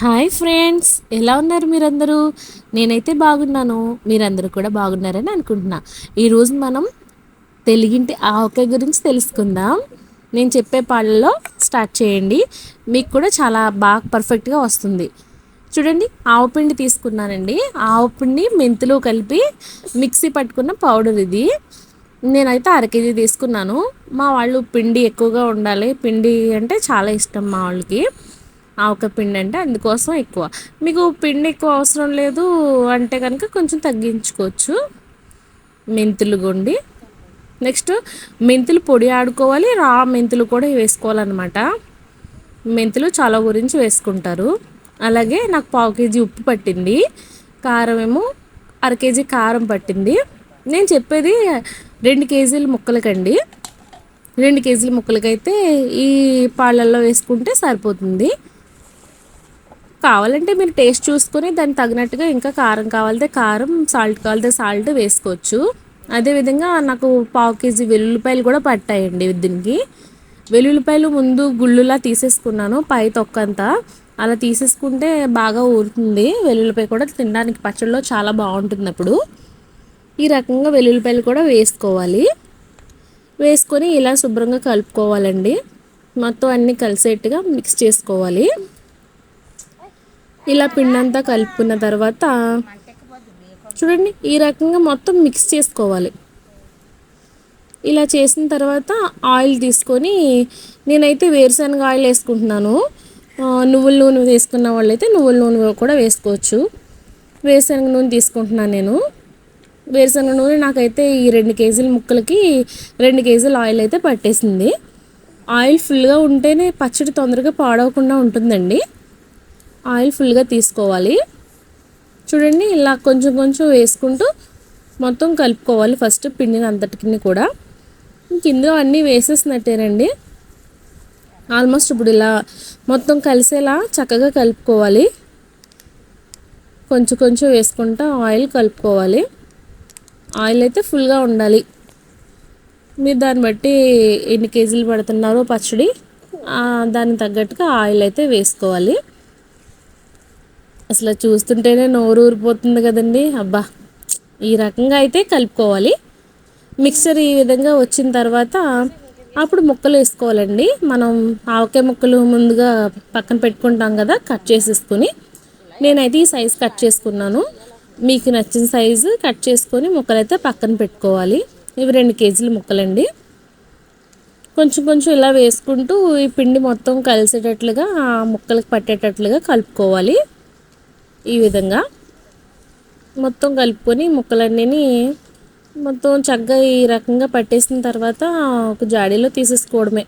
Hi friends ఎలా ఉన్నారు మీరందరూ? నేనైతే బాగున్నాను మీరందరూ కూడా బాగున్నారని అనుకుంటున్నా. ఈరోజు మనం తెలుగింటి ఆవకాయ గురించి తెలుసుకుందాం. నేను చెప్పే పాళ్ళలో స్టార్ట్ చేయండి. మీకు కూడా చాలా బాగా పర్ఫెక్ట్గా వస్తుంది. చూడండి ఆవపిండి తీసుకున్నానండి. ఆవపిండి మెంతులు కలిపి మిక్సీ పట్టుకున్న పౌడర్ ఇది. నేనైతే అర కేజీ తీసుకున్నాను. మా వాళ్ళు పిండి ఎక్కువగా ఉండాలి. పిండి అంటే చాలా ఇష్టం మా వాళ్ళకి. ఆవక పిండి అంటే అందుకోసం ఎక్కువ. మీకు పిండి ఎక్కువ అవసరం లేదు అంటే కనుక కొంచెం తగ్గించుకోవచ్చు. మెంతులు గుండి. నెక్స్ట్ మెంతులు పొడి ఆడుకోవాలి. రా మెంతులు కూడా వేసుకోవాలన్నమాట. మెంతులు చాలా గురించి వేసుకుంటారు. అలాగే నాకు పావు కేజీ ఉప్పు పట్టింది. కారం ఏమో అర కేజీ కారం పట్టింది. నేను చెప్పేది రెండు కేజీల ముక్కలకండి. రెండు కేజీల ముక్కలకైతే ఈ పాలల్లో వేసుకుంటే సరిపోతుంది. కావాలంటే మీరు టేస్ట్ చూసుకొని దానికి తగినట్టుగా ఇంకా కారం కావాలితే కారం సాల్ట్ కావాలితే సాల్ట్ వేసుకోవచ్చు. అదేవిధంగా నాకు పావు కేజీ వెల్లుల్లిపాయలు కూడా పట్టాయండి దీనికి. వెల్లుల్లిపాయలు ముందు గుళ్ళులా తీసేసుకున్నాను పై తొక్కంతా అలా తీసేసుకుంటే బాగా ఊరుతుంది. వెల్లుల్లిపాయ కూడా తినడానికి పచ్చడిలో చాలా బాగుంటుంది అప్పుడు. ఈ రకంగా వెల్లుల్లిపాయలు కూడా వేసుకోవాలి. వేసుకొని ఇలా శుభ్రంగా కలుపుకోవాలండి. మొత్తం అన్నీ కలిసేట్టుగా మిక్స్ చేసుకోవాలి. ఇలా పిండంతా కలుపుకున్న తర్వాత చూడండి ఈ రకంగా మొత్తం మిక్స్ చేసుకోవాలి. ఇలా చేసిన తర్వాత ఆయిల్ తీసుకొని నేనైతే వేరుశనగ ఆయిల్ వేసుకుంటున్నాను. నువ్వుల నూనె వేసుకున్న వాళ్ళైతే నువ్వుల నూనె కూడా వేసుకోవచ్చు. వేరుశనగ నూనె తీసుకుంటున్నాను నేను. వేరుశనగ నూనె నాకైతే ఈ రెండు కేజీల ముక్కలకి రెండు కేజీల ఆయిల్ అయితే పట్టేసింది. ఆయిల్ ఫుల్గా ఉంటేనే పచ్చడి తొందరగా పాడవకుండా ఉంటుందండి. ఆయిల్ ఫుల్గా తీసుకోవాలి. చూడండి ఇలా కొంచెం కొంచెం వేసుకుంటూ మొత్తం కలుపుకోవాలి ఫస్ట్ పిండిని అంతటికి కూడా. ఇందులో అన్నీ వేసేసినట్టేనండి. ఆల్మోస్ట్ ఇప్పుడు ఇలా మొత్తం కలిసేలా చక్కగా కలుపుకోవాలి. కొంచెం కొంచెం వేసుకుంటా ఆయిల్ కలుపుకోవాలి. ఆయిల్ అయితే ఫుల్గా ఉండాలి. మీరు దాన్ని బట్టి ఎన్ని కేజీలు పడుతున్నారో పచ్చడి దానికి తగ్గట్టుగా ఆయిల్ అయితే వేసుకోవాలి. అసలు చూస్తుంటేనే నోరు ఊరిపోతుంది కదండి. అబ్బా ఈ రకంగా అయితే కలుపుకోవాలి. మిక్సర్ ఈ విధంగా వచ్చిన తర్వాత అప్పుడు ముక్కలు వేసుకోవాలండి. మనం ఆవకాయ ముక్కలు ముందుగా పక్కన పెట్టుకుంటాం కదా కట్ చేసేసుకొని. నేనైతే ఈ సైజు కట్ చేసుకున్నాను. మీకు నచ్చిన సైజు కట్ చేసుకొని ముక్కలైతే పక్కన పెట్టుకోవాలి. ఇవి రెండు కేజీల ముక్కలండి. కొంచెం కొంచెం ఇలా వేసుకుంటూ ఈ పిండి మొత్తం కలిసేటట్లుగా ముక్కలకు పట్టేటట్లుగా కలుపుకోవాలి. ఈ విధంగా మొత్తం కలుపుకొని ముక్కలన్నీ మొత్తం చక్కగా ఈ రకంగా పట్టేసిన తర్వాత ఒక జాడీలో తీసేసుకోవడమే.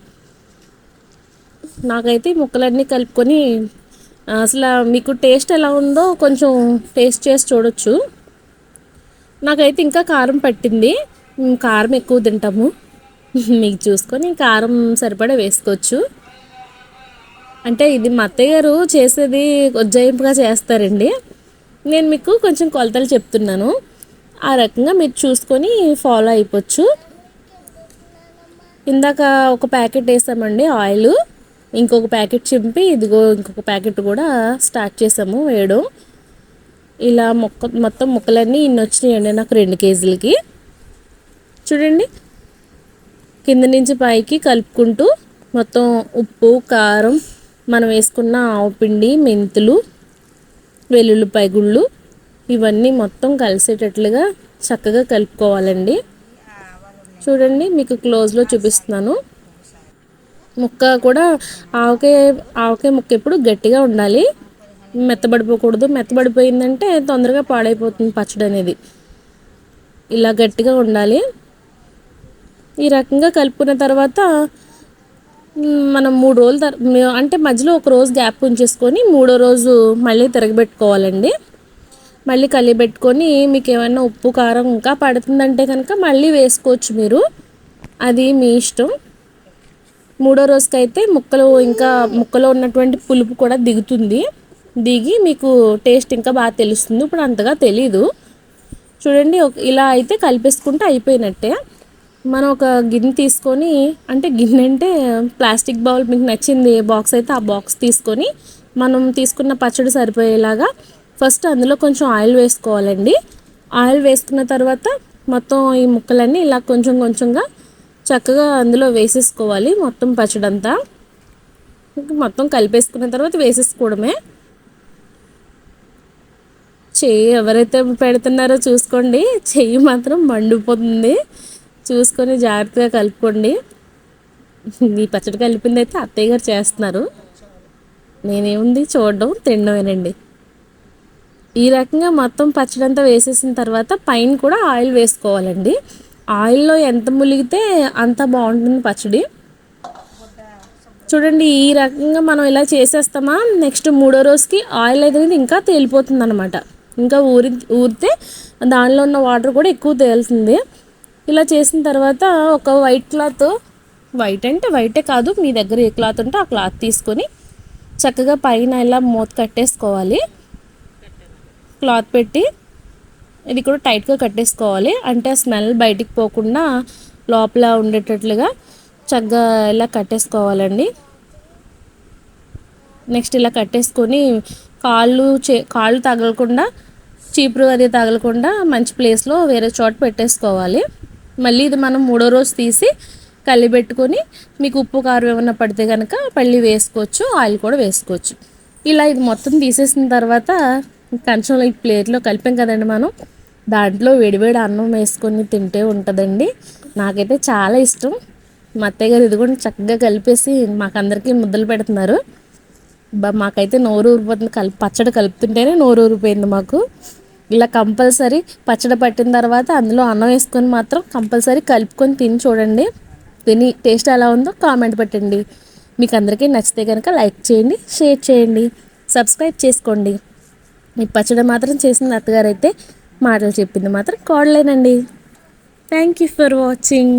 నాకైతే ముక్కలన్నీ కలుపుకొని అసలు మీకు టేస్ట్ ఎలా ఉందో కొంచెం టేస్ట్ చేసి చూడొచ్చు. నాకైతే ఇంకా కారం పట్టింది. కారం ఎక్కువ తింటాము. మీకు చూసుకొని కారం సరిపడా వేసుకోవచ్చు. అంటే ఇది మా అత్తయ్య గారు చేసేది ఉజ్జాయింపుగా చేస్తారండి. నేను మీకు కొంచెం కొలతలు చెప్తున్నాను. ఆ రకంగా మీరు చూసుకొని ఫాలో అయిపోవచ్చు. ఇందాక ఒక ప్యాకెట్ వేసామండి ఆయిల్. ఇంకొక ప్యాకెట్ చింపి ఇదిగో ఇంకొక ప్యాకెట్ కూడా స్టార్ట్ చేసాము వేయడం. ఇలా మొక్క మొత్తం ముక్కలన్నీ ఇన్ని వచ్చినాయండి నాకు రెండు కేజీలకి. చూడండి. కింద నుంచి పైకి కలుపుకుంటూ మొత్తం ఉప్పు కారం మనం వేసుకున్న ఆవుపిండి మెంతులు వెల్లుల్లిపాయ గుళ్ళు ఇవన్నీ మొత్తం కలిసేటట్లుగా చక్కగా కలుపుకోవాలండి. చూడండి మీకు క్లోజ్లో చూపిస్తున్నాను. ముక్క కూడా ఆవకాయ ఆవకాయ ముక్క ఎప్పుడు గట్టిగా ఉండాలి. మెత్తబడిపోకూడదు. మెత్తబడిపోయిందంటే తొందరగా పాడైపోతుంది పచ్చడి అనేది. ఇలా గట్టిగా ఉండాలి. ఈ రకంగా కలుపుకున్న తర్వాత మనం మూడు రోజులు తర్ అంటే మధ్యలో ఒక రోజు గ్యాప్ ఉంచేసుకొని మూడో రోజు మళ్ళీ తిరగబెట్టుకోవాలండి. మళ్ళీ కలిపెట్టుకొని మీకు ఏమైనా ఉప్పు కారం ఇంకా పడుతుందంటే కనుక మళ్ళీ వేసుకోవచ్చు మీరు. అది మీ ఇష్టం. మూడో రోజుకైతే ముక్కలు ఇంకా ముక్కలో ఉన్నటువంటి పులుపు కూడా దిగుతుంది. దిగి మీకు టేస్ట్ ఇంకా బాగా తెలుస్తుంది. ఇప్పుడు అంతగా తెలీదు. చూడండి ఇలా అయితే కలిపేసుకుంటే అయిపోయినట్టే. మనం ఒక గిన్నె తీసుకొని అంటే గిన్నె అంటే ప్లాస్టిక్ బౌల్ మీకు నచ్చింది బాక్స్ అయితే ఆ బాక్స్ తీసుకొని మనం తీసుకున్న పచ్చడి సరిపోయేలాగా ఫస్ట్ అందులో కొంచెం ఆయిల్ వేసుకోవాలండి. ఆయిల్ వేసుకున్న తర్వాత మొత్తం ఈ ముక్కలన్నీ ఇలా కొంచెం కొంచెంగా చక్కగా అందులో వేసేసుకోవాలి మొత్తం పచ్చడంతా. మొత్తం కలిపేసుకున్న తర్వాత వేసేసుకోవడమే. చెయ్యి ఎవరైతే పెడుతున్నారో చూసుకోండి చెయ్యి మాత్రం మండిపోతుంది. చూసుకొని జాగ్రత్తగా కలుపుకోండి. ఈ పచ్చడి కలిపింది అయితే అత్తయ్య గారు చేస్తున్నారు. నేనేముంది చూడడం తినడమేనండి. ఈ రకంగా మొత్తం పచ్చడి అంతా వేసేసిన తర్వాత పైన కూడా ఆయిల్ వేసుకోవాలండి. ఆయిల్లో ఎంత ములిగితే అంత బాగుంటుంది పచ్చడి. చూడండి ఈ రకంగా మనం ఇలా చేసేస్తామా? నెక్స్ట్ మూడో రోజుకి ఆయిల్ అనేది ఇంకా తేలిపోతుంది అనమాట ఇంకా ఊరి ఊరితే దానిలో ఉన్న వాటర్ కూడా ఎక్కువ తేలుతుంది. ఇలా చేసిన తర్వాత ఒక వైట్ క్లాత్ వైట్ అంటే వైటే కాదు మీ దగ్గర ఏ క్లాత్ ఉంటే ఆ క్లాత్ తీసుకొని చక్కగా పైన ఇలా మూత కట్టేసుకోవాలి. క్లాత్ పెట్టి ఇది కూడా టైట్గా కట్టేసుకోవాలి. అంటే ఆ స్మెల్ బయటికి పోకుండా లోపల ఉండేటట్లుగా చక్కగా ఇలా కట్టేసుకోవాలండి. నెక్స్ట్ ఇలా కట్టేసుకొని కాళ్ళు చే కాళ్ళు తగలకుండా చీపురు అది తగలకుండా మంచి ప్లేస్లో వేరే చోట పెట్టేసుకోవాలి. మళ్ళీ ఇది మనం మూడో రోజు తీసి కలిపెట్టుకొని మీకు ఉప్పు కారం ఏమన్నా పడితే కనుక మళ్ళీ వేసుకోవచ్చు ఆయిల్ కూడా వేసుకోవచ్చు. ఇలా ఇది మొత్తం తీసేసిన తర్వాత కంచంలో ఈ ప్లేట్లో కలిపాం కదండి మనం. దాంట్లో వేడివేడి అన్నం వేసుకొని తింటే ఉంటుందండి. నాకైతే చాలా ఇష్టం. మా అత్తయ్య గారు ఇది కూడా చక్కగా కలిపేసి మాకందరికీ ముద్దలు పెడుతున్నారు. బా మాకైతే నోరు ఊరిపోతుంది. కలిపి పచ్చడి కలుపుతుంటేనే నోరు ఊరిపోయింది మాకు. ఇలా కంపల్సరీ పచ్చడి పట్టిన తర్వాత అందులో అన్నం వేసుకొని మాత్రం కంపల్సరీ కలుపుకొని తిని చూడండి. తిని టేస్ట్ ఎలా ఉందో కామెంట్ పెట్టండి. మీకు అందరికీ నచ్చితే కనుక లైక్ చేయండి షేర్ చేయండి సబ్స్క్రైబ్ చేసుకోండి. మీ పచ్చడి మాత్రం చేసిన అత్తగారు అయితే మాటలు చెప్పింది మాత్రం కోడలేనండి. Thank you for watching